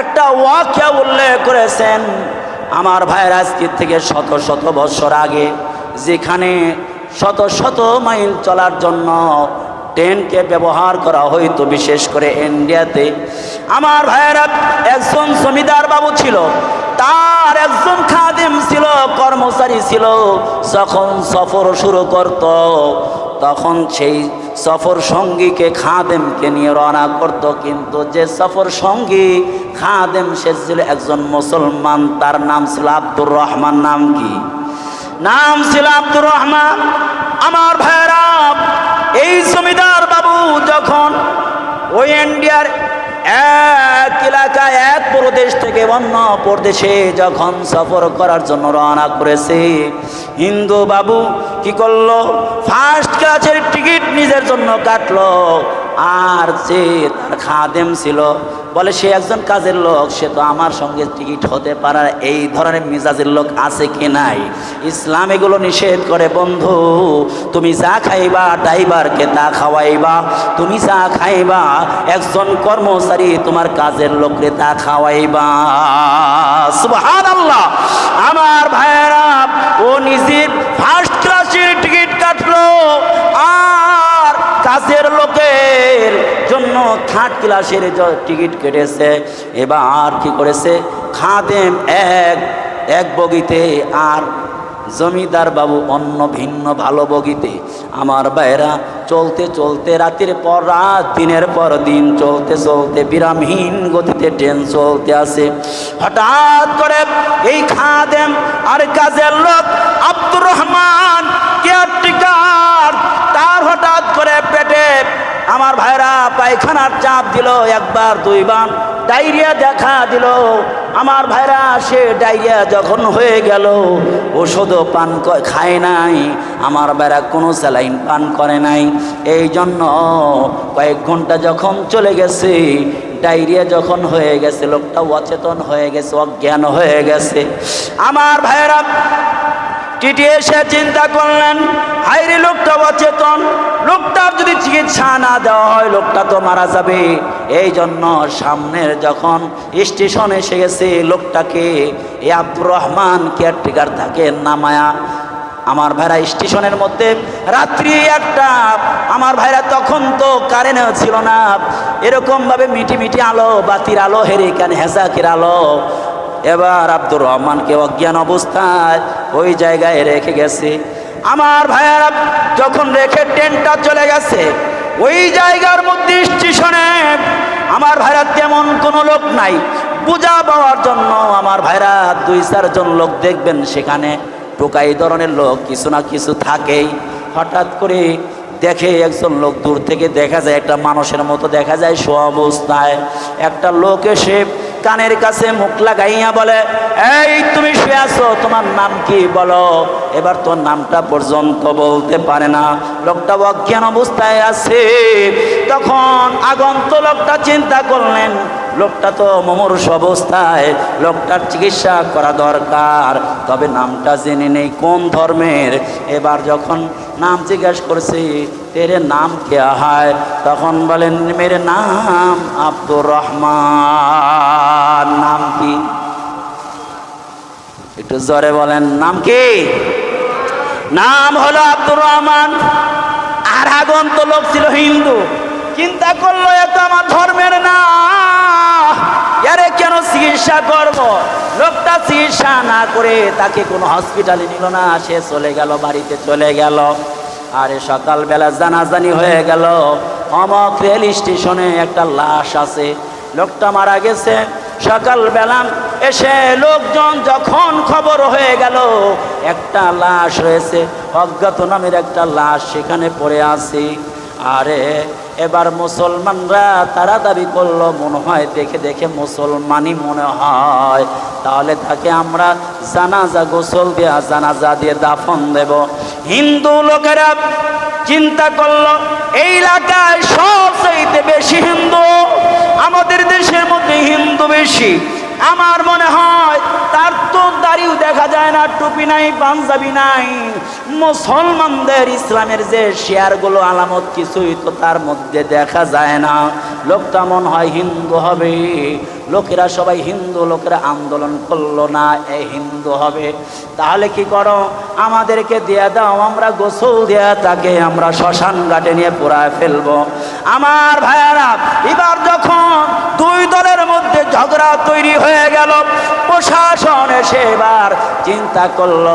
একটা ওয়াকিয়া উল্লেখ করেছেন আমার ভাইয়ের আজকের থেকে শত শত বছর আগে, যেখানে শত শত মাইল চলার জন্য ট্রেনকে ব্যবহার করা হইতো, বিশেষ করে ইন্ডিয়াতে। আমার ভাইয়েরা একজন জমিদার বাবু ছিল, তার একজন খাদিম ছিল, কর্মচারী ছিল, যখন সফর শুরু করত তখন সেই সফর সঙ্গীকে খাদেমকে নিয়ে রওনা করত। কিন্তু যে সফর সঙ্গী খাদেম, সে ছিল একজন মুসলমান। তার নাম ছিল আব্দুর রহমান। নাম কি? নাম ছিল আব্দুর রহমান। আমার ভাইরা এই জমিদার বাবু যখন ওই ইন্ডিয়ার এক এলাকায় এক প্রদেশ থেকে অন্য প্রদেশে যখন সফর করার জন্য রওনা করেছে, হিন্দু বাবু কি করল? ফার্স্ট ক্লাসের টিকিট নিজের জন্য কাটলো। আর তার খাদেম ছিল। বলে, সে একজন কাজের লোক, সে তো আমার সঙ্গে টিকিট হতে পারার এই ধরনের মিজাজের লোক আছে কি নাই? ইসলাম এগুলো নিষেধ করে, বন্ধু, তুমি যা খাইবা, ড্রাইভারকে তা খাওয়াইবা, তুমি যা খাইবা, একজন কর্মচারী তোমার কাজের লোকরে তা খাওয়াইবা। আমার ভাইয়েরা, ও নিজের ফার্স্ট ক্লাসের থার্ড ক্লাসের টিকিট কেটেছে, এবার কি করেছে? খাদেম এক এক বগিতে আর জমিদার বাবু অন্য ভিন্ন ভালো বগিতে। আমার বাইরা চলতে চলতে রাতের পর রাত, দিনের পর দিন চলতে চলতে বিরামহীন গতিতে ট্রেন চলতে আসে। হঠাৎ করে এই খাদেম আর কাজের লোক আব্দুর রহমান কেয়ারটিকার, তার হঠাৎ করে পেটে আমার ভাইরা পায়খানার চাপ দিল একবার, দুইবার, ডায়রিয়া দেখা দিল। আমার ভাইরা সে ডায়রিয়া যখন হয়ে গেল, ওষুধও পান খায় নাই। আমার ভাইরা কোনো স্যালাইন পান করে নাই। এই জন্য কয়েক ঘণ্টা যখন চলে গেছে, ডায়রিয়া যখন হয়ে গেছে লোকটা অচেতন হয়ে গেছে, অজ্ঞান হয়ে গেছে। আমার ভাইরা টিটি এসে চিন্তা করলেন হাইরে লোকটা অচেতন। লোকটার যদি চিকিৎসা না দেওয়া হয়, লোকটা তো মারা যাবে। এই জন্য সামনের যখন স্টেশন এসে গেছে, লোকটাকে এ আব্দুর রহমান কেয়ারটেকার থাকে নামায়া, আমার ভাইরা স্টেশনের মধ্যে রাত্রি একটা, আমার ভাইরা তখন তো কারেন্টও ছিল না। এরকমভাবে মিটি মিটি আলো, বাতির আলো, হেরিকান হেসাকের আলো। এবার আব্দুর রহমানকে অজ্ঞান অবস্থায় ওই জায়গায় রেখে গেছে। আমার ভাইয়ারা, যখন রেখে ট্রেনটা চলে গেছে, ওই জায়গার মধ্যে স্টেশনে আমার ভাইরা তেমন কোনো লোক নাই। পূজা পাওয়ার জন্য আমার ভাইরা দুই, চারজন লোক দেখবেন সেখানে। টোকাই ধরনের লোক কিছু না কিছু থাকেই। হঠাৎ করে দেখে একজন লোক দূর থেকে দেখা যায়, একটা মানুষের মতো দেখা যায়, সো অবস্থায়। একটা লোক এসে কানের কাছে মুখ লাগাইয়া বলে, এই, তুমি আছো তোমার নাম কি? বলো। এবার তোর নামটা পর্যন্ত বলতে পারে না। লোকটা অজ্ঞান অবস্থায় আছে। তখন আগন্ত লোকটা চিন্তা করলেন, লোকটা তো মমরুষ অবস্থায়, লোকটার চিকিৎসা করা দরকার। তবে নামটা জেনে নেই, কোন ধর্মের? এবার যখন নাম জিজ্ঞাসা করছি, তেরে নাম কে হয়? তখন বলেন, মেরে নাম আব্দুর রহমান। নাম কি? একটু জোরে বলেন, নাম কি? নাম হলো আব্দুর রহমান। আর আগন্ত লোক ছিল হিন্দু। চিন্তা করল এত আমার ধর্মের না। এরে কেন চিকিৎসা করব? লোকটা চিকিৎসা না করে তাকে কোনো হসপিটালে নিল না। সে চলে গেল, বাড়িতে চলে গেল। আরে সকালবেলা জানাজানি হয়ে গেল। অমক রেল স্টেশনে একটা লাশ আছে। লোকটা মারা গেছে। সকালবেলা এসে লোকজন যখন খবর হয়ে গেল, একটা লাশ রয়েছে, অজ্ঞাত নামের একটা লাশ সেখানে পড়ে আছে। আরে, এবার মুসলমানরা তারা দাবি করল, মনে হয় দেখে দেখে মুসলমানই মনে হয়। তাহলে তাকে আমরা জানাজা গোসল দেওয়া জানাজা দিয়ে দাফন দেব। হিন্দু লোকেরা চিন্তা করল, এই এলাকায় সবচাইতে বেশি হিন্দু আমাদের দেশের মধ্যে হিন্দু বেশি। আমার মনে হয় তার তো দাড়িও দেখা যায় না, টুপি নাই, পাঞ্জাবি নাই। মুসলমানদের ইসলামের যে শেয়ারগুলো আলামত কিছুই তো তার মধ্যে দেখা যায় না। লোকটা মনে হয় হিন্দু হবে। লোকেরা সবাই হিন্দু, লোকেরা আন্দোলন করল না, এ হিন্দু হবে। তাহলে কি করো? আমাদেরকে দিয়ে দাও, আমরা গোসল দেয়া তাকে আমরা শ্মশান ঘাটে নিয়ে পুরায় ফেলব। আমার ভাইয়ারা, এবার যখন দুই দলের মধ্যে ঝগড়া তৈরি হয়ে গেল, প্রশাসন এসে এবার চিন্তা করল,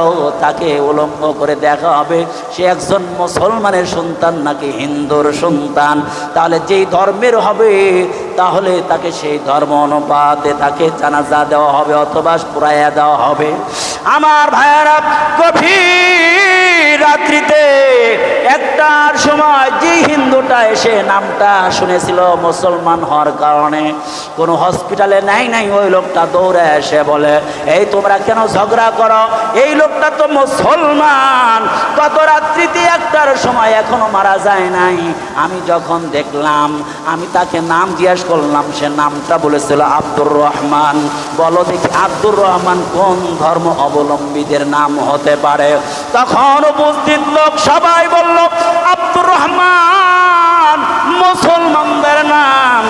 তাকে উলম্ব করে দেখা হবে। সে একজন মুসলমানের সন্তান নাকি হিন্দুর সন্তান? তাহলে যেই ধর্মের হবে, তাহলে তাকে সেই ধর্ম অনুপাতে তাকে জানাজা দেওয়া হবে অথবা পুরাইয়া দেওয়া হবে। আমার ভাইয়ারা কফি রাত্রিতে একটার সময় যে হিন্দুটা এসে নামটা শুনেছিল মুসলমান হওয়ার কারণে। কোনো হসপিটালে নাই নাই, ওই লোকটা দৌড়ে এসে বলে, এই তোমরা কেন ঝগড়া করো? এই লোকটা তো মুসলমান। গত রাত্রিতে একটার সময় এখনও মারা যায় নাই। আমি যখন দেখলাম, আমি তাকে নাম জিজ্ঞেস করলাম, সে নামটা বলেছিল আব্দুর রহমান। বলো দেখি আব্দুর রহমান কোন ধর্ম অবলম্বীদের নাম হতে পারে? তখন উপস্থিত লোক সবাই বলল, আব্দুর রহমান! মুসলমানদের নাম।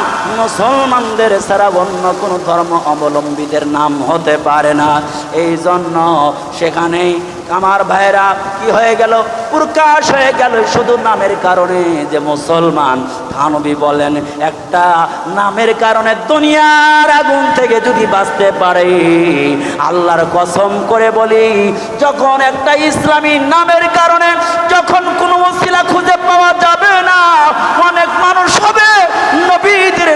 মুসলমানদের ছাড়া অন্য কোনো ধর্ম অবলম্বীদের নাম হতে পারে না। এই জন্য সেখানেই আমার ভাইরা কি হয়ে গেল? প্রকাশ হয়ে গেল শুধু নামের কারণে যে মুসলমান। থানবী বলেন, একটা নামের কারণে দুনিয়ার আগুন থেকে যদি বাঁচতে পারে, আল্লাহর কসম করে বলি, যখন একটা ইসলামী নামের কারণে যখন কোনো ওসিলা খুঁজে পাওয়া যাবে না অনেক মানুষ হবে নবীদের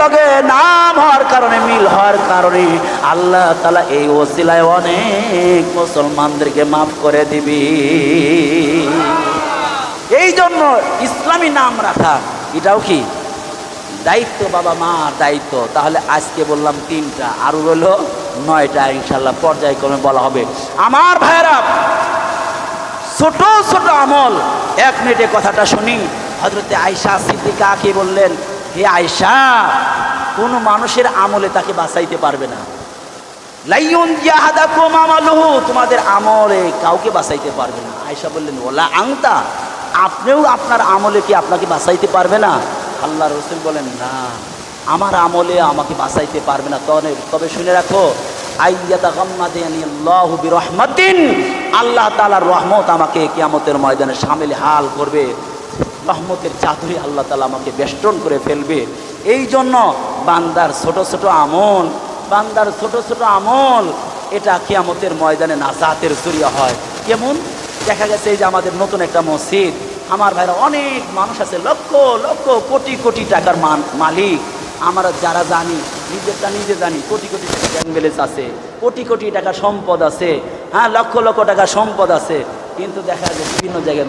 লগে নাম হওয়ার কারণে, মিল হওয়ার কারণে আল্লাহ তালা এই ওসিলায় অনেক মুসলমানদেরকে মাফ করে দিবি। এই জন্য ইসলামী নাম রাখা, এটাও কি? দায়িত্ব বাবা মা, দায়িত্ব। তাহলে আজকে বললাম তিনটা আরও হলো নয়টা ইনশাল্লাহ পর্যায়ক্রমে বলা হবে। আমার ভাইরা ছোট ছোট আমল। এক মিনিটে কথাটা শুনি। হজরতে আয়সা সিদ্দিকা কি বললেন হে আয়সা কোন মানুষের আমলে তাকে বাঁচাইতে পারবে না। লাইয়ুন তোমাদের আমলে কাউকে বাঁচাইতে পারবে না। আয়সা বললেন, ওলা আংতা আপনিও আপনার আমলে কি আপনাকে বাঁচাইতে পারবে না? আল্লাহ রসুল বলেন, না, আমার আমলে আমাকে বাঁচাইতে পারবে না। তবে তবে শুনে রাখো আল্লাহু তাআলার রহমত আমাকে কিয়ামতের ময়দানে শামিল হাল করবে। রহমতের চাদরে আল্লাহ তালা আমাকে বেষ্টন করে ফেলবে। এই জন্য বান্দার ছোট ছোট আমল, বান্দার ছোট ছোট আমল, এটা কিয়ামতের ময়দানে নাজাতের জরিয়া হয়। কেমন? দেখা গেছে এই যে আমাদের নতুন একটা মসজিদ, আমার ভাইরা অনেক মানুষ আছে, লক্ষ লক্ষ, কোটি কোটি টাকার মালিক। আমরা যারা জানি, নিজেরটা নিজে জানি, কোটি কোটি টাকা ব্যাংক ব্যালেন্স আছে, কোটি কোটি টাকা সম্পদ আছে হ্যাঁ লক্ষ লক্ষ টাকা সম্পদ আছে। কিন্তু দেখা যায় বিভিন্ন জায়গায়